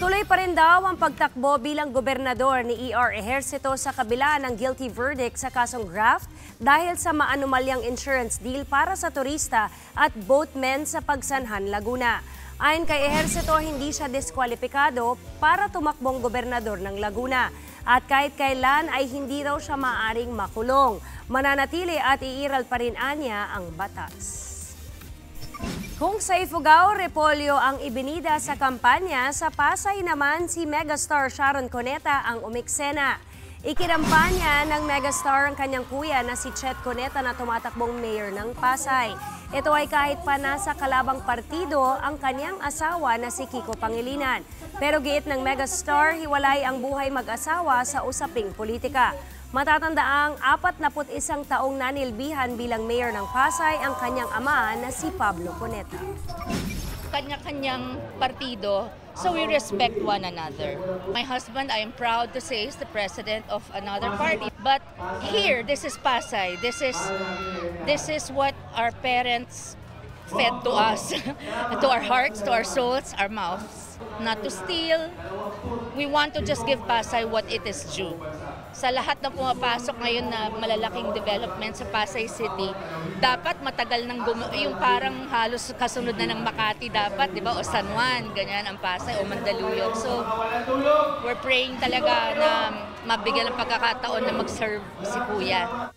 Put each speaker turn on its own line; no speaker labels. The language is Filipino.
Tuloy pa rin daw ang pagtakbo bilang gobernador ni E.R. Ejercito sa kabila ng guilty verdict sa kasong graft dahil sa maanumalyang insurance deal para sa turista at boatmen sa Pagsanhan, Laguna. Ayon kay Ejercito, hindi siya diskwalipikado para tumakbong gobernador ng Laguna. At kahit kailan ay hindi raw siya maaring makulong. Mananatili at iiral pa rin anya ang batas. Kung sa Ifugao, Repolyo ang ibinida sa kampanya, sa Pasay naman si megastar Sharon Cuneta ang umiksena. Ikinampanya ng megastar ang kanyang kuya na si Chet Cuneta na tumatakbong mayor ng Pasay. Ito ay kahit pa nasa kalabang partido ang kanyang asawa na si Kiko Pangilinan. Pero giit ng megastar, hiwalay ang buhay mag-asawa sa usaping politika. Matatanda ang 41 taong nanilbihan bilang mayor ng Pasay ang kanyang ama na si Pablo Cuneta.
kanya-kanyang partido, so we respect one another. My husband, I am proud to say, is the president of another party. But here, this is Pasay. This is this is what our parents fed to us, to our hearts, to our souls, our mouths. Not to steal. We want to just give Pasay what it is due. Sa lahat na pumapasok ngayon na malalaking development sa Pasay City, dapat matagal nang gum- yung parang halos kasunod na ng Makati dapat, di ba? O San Juan, ganyan ang Pasay o Mandaluyong. So, we're praying talaga na mabigyan ng pagkakataon na mag-serve si Kuya.